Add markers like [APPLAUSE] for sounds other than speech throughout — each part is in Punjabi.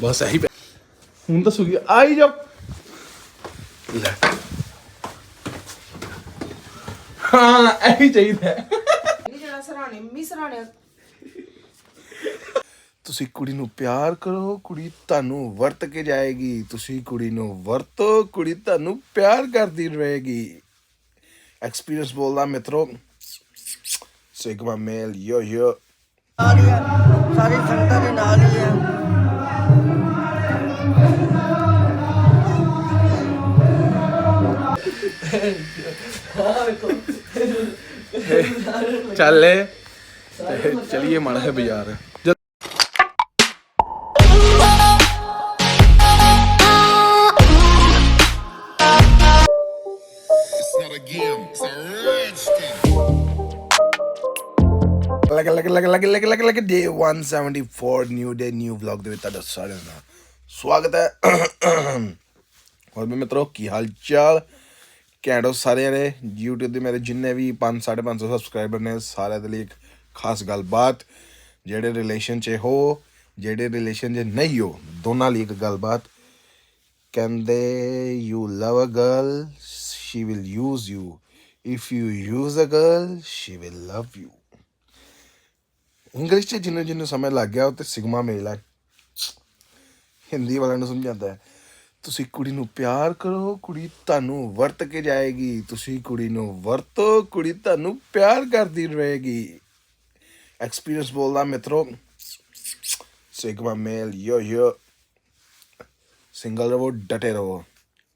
ਬਸ ਇਹੀ ਪੈ- ਹੁਣ ਤਾਂ ਸੁਗੀ ਆਈ ਜਾ ਲੈ। ਹਾਂ ਇਹੀ ਚਾਹੀਦਾ ਹੈ। ਨਹੀਂ ਜਿਹੜਾ ਸਰਾਣੇ ਮੰਮੀ ਸਰਾਣੇ। ਤੁਸੀਂ ਕੁੜੀ ਨੂੰ ਪਿਆਰ ਕਰੋ ਕੁੜੀ ਤੁਹਾਨੂੰ ਵਰਤ ਕੇ ਜਾਏਗੀ। ਤੁਸੀਂ ਕੁੜੀ ਨੂੰ ਵਰਤੋ ਕੁੜੀ ਤੁਹਾਨੂੰ ਪਿਆਰ ਕਰਦੀ ਰਹੇਗੀ। ਐਕਸਪੀਰੀਅੰਸ ਬੋਲਦਾ ਮਿੱਤਰੋ। ਸਿਗਮਾ ਮੇਲ ਯੋ ਯੋ ਹੀ ਸਾਰੀ ਸੰਗਤਾਂ ਦੇ ਨਾਲ ਹੀ ਆ। [LAUGHS] ਚੱਲੇ ਤੇ ਚਲਿਏ ਮਾੜਾ ਹੈ ਬਾਜ਼ਾਰ। ਜਦ- It's not a game, it's a rich thing. ਲੱਗ ਲੱਗ ਲੱਗ ਲੱਗ ਲੱਗ ਲੱਗ ਲੱਗ day 174 new day new vlog ਦੇ ਵਿੱਚ ਤੁਹਾਡਾ ਸਾਰਿਆਂ ਦਾ ਸਵਾਗਤ ਹੈ। ਹੋਰ ਵੀ ਮਿੱਤਰੋ ਕੀ ਹਾਲ ਚਾਲ? ਕੈਂਡੋ ਸਾਰਿਆਂ ਨੇ। YouTube ਦੇ ਮੇਰੇ ਜਿੰਨੇ ਵੀ 5 550 ਸਬਸਕ੍ਰਾਈਬਰ ਨੇ, ਸਾਰਿਆਂ ਦੇ ਲਈ ਇੱਕ ਖਾਸ ਗੱਲਬਾਤ, ਜਿਹੜੇ ਰਿਲੇਸ਼ਨ 'ਚ ਹੋ, ਜਿਹੜੇ ਰਿਲੇਸ਼ਨ 'ਚ ਨਹੀਂ ਹੋ, ਦੋਨਾਂ ਲਈ ਇੱਕ ਗੱਲਬਾਤ। ਕਹਿੰਦੇ you love a girl she will use you if you use a girl she will love you English 'ਚ ਜਿੰਨੂੰ ਜਿਹਨੂੰ ਸਮਝ ਲੱਗ ਗਿਆ, ਉਹ ਤੇ ਸਿਗਮਾ ਮੇਲ। ਹੈ ਹਿੰਦੀ ਵਾਲਿਆਂ ਨੂੰ ਸਮਝਾਉਂਦਾ ਹੈ। ਤੁਸੀਂ ਕੁੜੀ ਨੂੰ ਪਿਆਰ ਕਰੋ, ਕੁੜੀ ਤੁਹਾਨੂੰ ਵਰਤ ਕੇ ਜਾਏਗੀ। ਤੁਸੀਂ ਕੁੜੀ ਨੂੰ ਵਰਤੋ, ਕੁੜੀ ਤੁਹਾਨੂੰ ਪਿਆਰ ਕਰਦੀ ਰਹੇਗੀ। ਐਕਸਪੀਰੀਅੰਸ ਬੋਲਦਾ ਮਿੱਤਰੋ ਸਿਗਮਾ ਮੇਲ ਯੋ ਯੋ ਸਿੰਗਲ ਰਹੋ, ਡਟੇ ਰਹੋ।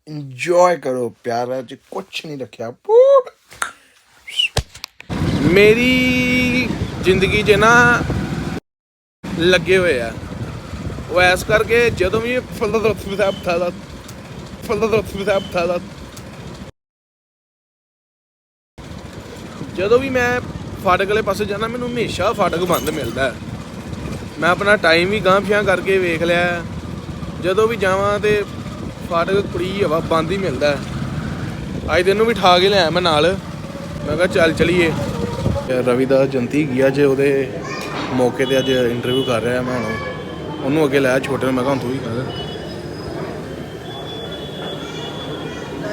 ਇੰਜੋਏ ਕਰੋ, ਪਿਆਰ 'ਚ ਕੁਛ ਨਹੀਂ ਰੱਖਿਆ। ਪੂਪ ਮੇਰੀ ਜ਼ਿੰਦਗੀ 'ਚ ਨਾ ਲੱਗੇ ਹੋਏ ਆ। ਉਹ ਐਸ ਕਰਕੇ ਜਦੋਂ ਵੀ ਫਲਦਰਤ ਸਾਹਿਬ ਥਾਲਾ ਫਲਦਰਤ ਸਾਹਿਬ ਥਾਲਾ ਜਦੋਂ ਵੀ ਮੈਂ ਫਾਟਕ ਵਾਲੇ ਪਾਸੇ ਜਾਣਾ ਮੈਨੂੰ ਹਮੇਸ਼ਾ ਫਾਟਕ ਬੰਦ ਮਿਲਦਾ। ਹੈ। ਮੈਂ ਆਪਣਾ ਟਾਈਮ ਵੀ ਗਾਂਹ ਪਿਆਂ ਕਰਕੇ ਵੇਖ ਲਿਆ। ਜਦੋਂ ਵੀ ਜਾਵਾਂ ਤੇ ਫਾਟਕ ਕੁੜੀ ਹਵਾ ਬੰਦ ਹੀ ਮਿਲਦਾ। ਹੈ। ਅੱਜ ਦਿਨ ਨੂੰ ਵੀ ਠਾ ਕੇ ਲਿਆ ਮੈਂ ਨਾਲ। ਮੈਂ ਕਿਹਾ, ਚੱਲ ਚਲੀਏ। ਤੇ ਰਵੀ ਦਾ ਜੰਤੀ ਗਿਆ ਜੇ ਉਹਦੇ ਮੌਕੇ ਤੇ ਅੱਜ ਇੰਟਰਵਿਊ ਕਰ ਰਿਹਾ ਮੈਂ ਹੁਣ। ਉਹਨੂੰ ਅੱਗੇ ਲਾਇਆ ਛੋਟੇ ਨੂੰ ਮੈਂ ਕਿਹਾ ਹੁਣ ਤੂੰ ਹੀ ਕਰ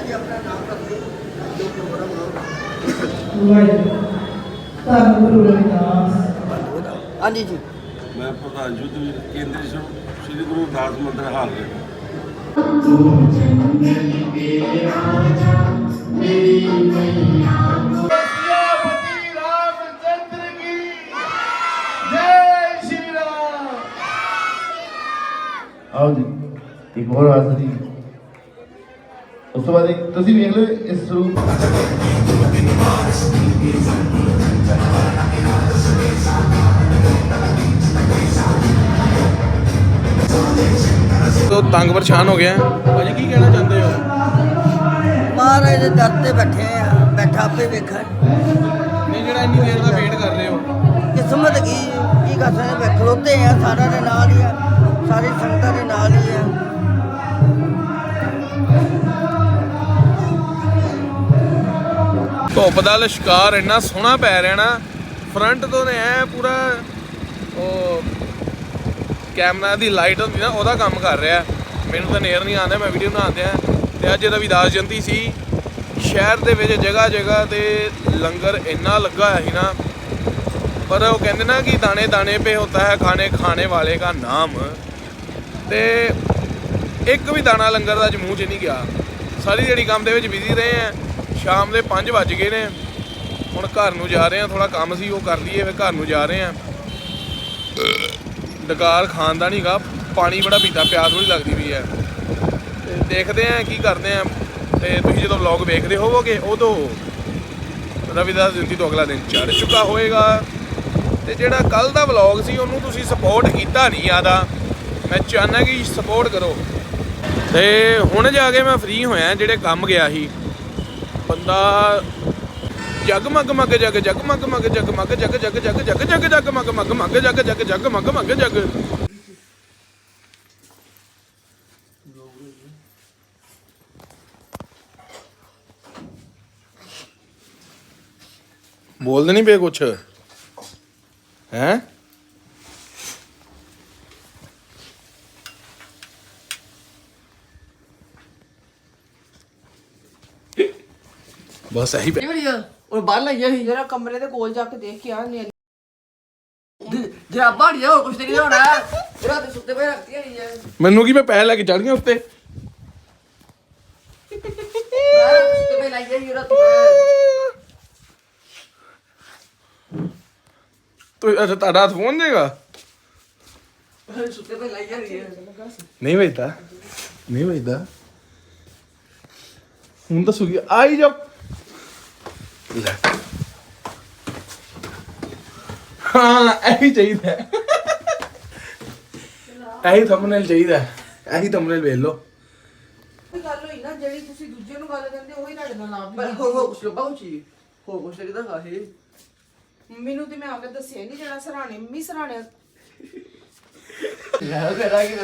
ਜੀ ਆਪਣਾ ਨਾਮ ਰੱਖਦੇ ਜੋ ਪ੍ਰੋਗਰਾਮ ਧੰਨ ਗੁਰੂ ਰਵਿਦਾਸ ਹਾਂਜੀ ਜੀ। ਮੈਂ ਪ੍ਰਧਾਨ ਯੁੱਧ ਕੇਂਦਰੀ ਸ੍ਰੀ ਗੁਰੂ ਦਾਸ ਮੰਦਰ ਹਾਲ ਦੇ ਆਓ ਜੀ ਇੱਕ ਹੋਰ ਹਾਜ਼ਰੀ ਉਸ ਤੋਂ ਬਾਅਦ ਤੁਸੀਂ ਵੇਖ ਲਓ ਇਸ ਰੂਪ ਤੋ ਤੰਗ ਪਰੇਸ਼ਾਨ ਹੋ ਗਿਆ। ਭਾਜੀ ਕੀ ਕਹਿਣਾ ਚਾਹੁੰਦੇ ਹੋ? ਮਹਾਰਾਜ ਦੇ ਦਰ ਤੇ ਬੈਠੇ ਆ ਬੈਠਾ ਆਪੇ ਵੇਖਣ। ਨਹੀਂ ਜਿਹੜਾ ਇੰਨੀ ਦੇਰ ਦਾ ਵੇਟ ਕਰ ਰਹੇ ਹੋ। ਕਿਸਮਤ ਕੀ ਕੀ ਕਰ ਸਕਦੇ? ਬੈ ਖਲੋਤੇ ਆ ਸਾਰਿਆਂ ਦੇ ਨਾਲ ਹੀ ਆ। ਸਾਰੀ ਸੰਗਤਾਂ ਧੁੱਪ ਦਾ ਲਸ਼ਕਾਰ ਇੰਨਾ ਸੋਹਣਾ ਪੈ ਰਿਹਾ ਨਾ ਫਰੰਟ ਤੋਂ ਨੇ ਐ ਪੂਰਾ ਉਹ ਕੈਮਰਾ ਦੀ ਲਾਈਟ ਹੁੰਦੀ ਨਾ, ਉਹਦਾ ਕੰਮ ਕਰ ਰਿਹਾ। ਮੈਨੂੰ ਤਾਂ ਨੇਰ ਨਹੀਂ ਆਉਂਦਾ, ਮੈਂ ਵੀਡੀਓ ਬਣਾਉਂਦੇ ਆ ਤੇ ਅੱਜ ਰਵਿਦਾਸ ਜਯੰਤੀ ਸੀ। ਸ਼ਹਿਰ ਦੇ ਵਿੱਚ ਜਗ੍ਹਾ ਜਗ੍ਹਾ ਤੇ ਲੰਗਰ ਇੰਨਾ ਲੱਗਾ ਹੋਇਆ ਸੀ ਨਾ। ਪਰ ਉਹ ਕਹਿੰਦੇ ਨਾ ਕਿ ਦਾਣੇ ਦਾਣੇ ਪੇ ਹੋਤਾ ਹੈ, ਖਾਣੇ ਖਾਣੇ ਵਾਲੇ ਦਾ ਨਾਮ। ਤੇ ਇੱਕ ਵੀ ਦਾਣਾ ਲੰਗਰ ਦਾ ਅੱਜ ਮੂੰਹ 'ਚ ਨਹੀਂ ਗਿਆ। ਸਾਰੀ ਜਿਹੜੀ ਕੰਮ ਦੇ ਵਿੱਚ ਬਿਜ਼ੀ ਰਹੇ ਆ। ਸ਼ਾਮ ਦੇ 5 ਵੱਜ ਗਏ ਨੇ। ਹੁਣ ਘਰ ਨੂੰ ਜਾ ਰਹੇ ਆ ਥੋੜਾ ਕੰਮ ਸੀ, ਉਹ ਕਰ ਲਈਏ, ਫਿਰ ਘਰ ਨੂੰ ਜਾ ਰਹੇ ਆ ਡਕਾਰ ਖਾਣ ਦਾ ਨਹੀਂਗਾ ਪਾਣੀ ਬੜਾ ਪੀਤਾ ਪਿਆਸ ਬੜੀ ਲੱਗਦੀ ਵੀ ਹੈ। ਤੇ ਦੇਖਦੇ ਆ ਕੀ ਕਰਦੇ ਆ ਤੇ ਤੁਸੀਂ ਜਦੋਂ ਵਲੌਗ ਵੇਖਦੇ ਹੋਵੋਗੇ, ਉਦੋਂ ਰਵਿਦਾਸ ਜਯੰਤੀ ਤੋਂ ਅਗਲਾ ਦਿਨ ਚੜ ਚੁੱਕਾ ਹੋਏਗਾ। ਤੇ ਜਿਹੜਾ ਕੱਲ ਦਾ ਵਲੌਗ ਸੀ, ਉਹਨੂੰ ਤੁਸੀਂ ਸਪੋਰਟ ਕੀਤਾ ਨਹੀਂ ਆਦਾ ਮੈਂ ਚਾਹੁੰਦਾ ਕਿ ਸਪੋਰਟ ਕਰੋ। ਤੇ ਹੁਣ ਜਾ ਕੇ ਮੈਂ ਫ੍ਰੀ ਹੋਇਆ, ਜਿਹੜੇ ਕੰਮ ਗਿਆ ਸੀ। ਬੰਦਾ ਜਗ ਮਗ ਜਗ ਜਗ ਮਗ ਜਗਮਗ ਜਗ ਜਗ ਜਗ ਜਗ ਜਗ ਜਗ ਮਗ ਮਗ ਮਗ ਜਗ ਜਗ ਜਗ ਮਗ ਮਗ, ਜਗ। ਬੋਲਦੇ ਨਹੀਂ ਪਏ ਕੁਛ? ਹੈ? ਬਸ ਇਹੀ ਪੈ- ਉਹ ਬਾਹਰ ਲੈ ਜਾਈ ਜਰਾ ਕਮਰੇ ਦੇ ਕੋਲ ਜਾ ਕੇ ਦੇਖ ਕੇ ਆ। ਨੇ ਜੇ ਬਾਹਰ ਜਾ ਕੁਛ ਨਹੀਂ ਹੋਣਾ ਜਿਹੜਾ ਤੇ ਸੁੱਤੇ ਪਏ ਰੱਖਤੀ ਹੋਈ ਹੈ ਮੈਨੂੰ ਕੀ ਮੈਂ ਪੈਸੇ ਲੈ ਕੇ ਚੜ ਗਿਆ ਉੱਤੇ? ਸੁੱਤੇ ਪਏ ਲਾਈ ਜਿਹੜਾ ਤੂੰ ਤੂੰ ਅੱਛਾ ਤੁਹਾਡਾ ਹੱਥ ਫੋਨ ਦੇਗਾ? ਸੁੱਤੇ ਪਏ ਲਾਈ ਜਾਈ ਹੈ ਨਹੀਂ ਵੇਚਦਾ ਨਹੀਂ ਵੇਚਦਾ ਹੁਣ ਤਾਂ ਸੁਗੀ ਆਈ ਜਾ ਲੈ। ਹਾਂ ਇਹੀ ਚਾਹੀਦਾ। ਹੈ। ਇਹੀ ਥੰਬਨੇਲ ਚਾਹੀਦਾ। ਹੈ। ਇਹੀ ਥੰਬਨੇਲ ਵੇਖ ਲਓ। ਕੋਈ ਗੱਲ ਹੋਈ ਨਾ ਜਿਹੜੀ ਤੁਸੀਂ ਦੂਜੇ ਨੂੰ ਗੱਲ ਕਰਦੇ ਉਹੀ ਤੁਹਾਡੇ ਨਾਲ ਨਾਮ ਪਰ ਹੋ ਹੋ ਕੁਛ ਲੱਭਾ ਕੁਛ ਹੋ ਕੁਛ ਤੇ ਕਿਦਾਂ ਖਾਹੇ ਮੰਮੀ ਨੂੰ ਤੇ ਮੈਂ ਆ ਕੇ ਦੱਸਿਆ ਨਹੀਂ ਜਿਹੜਾ ਸਰਾਣੇ ਮੰਮੀ ਸਰਾਣੇ। ਯਾਰ ਕਰਾ ਕਿ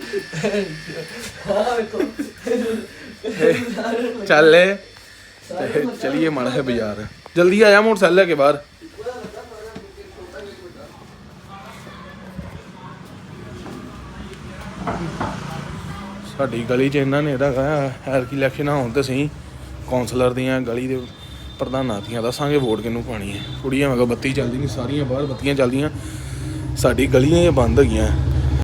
[LAUGHS] [LAUGHS] ਚੱਲ ਏ। ਚਲਿਏ ਮਾੜਾ ਹੈ ਬਾਜ਼ਾਰ। ਜਲਦੀ ਆਇਆ ਮੋਟਰਸਾਈਕਲ ਲੈ ਕੇ ਬਾਹਰ। ਸਾਡੀ ਗਲੀ 'ਚ ਇਹਨਾਂ ਨੇ ਇਹਦਾ ਹੈਰ ਕੀ ਇਲੈਕਸ਼ਨ ਹੋਣ ਤੇ ਸਹੀ ਕਾਉਂਸਲਰ ਦੀਆਂ ਗਲੀ ਦੇ ਪ੍ਰਧਾਨਾਂ ਦੀਆਂ ਦੱਸਾਂਗੇ ਵੋਟ ਕਿਹਨੂੰ ਪਾਣੀ ਹੈ। ਕੁੜੀਆਂ ਮਗਰ ਬੱਤੀ ਚੱਲਦੀ ਨਹੀਂ, ਸਾਰੀਆਂ ਬਾਹਰ ਬੱਤੀਆਂ ਚੱਲਦੀਆਂ। ਸਾਡੀ ਗਲੀਆਂ ਇਹ ਬੰਦ ਹੈਗੀਆਂ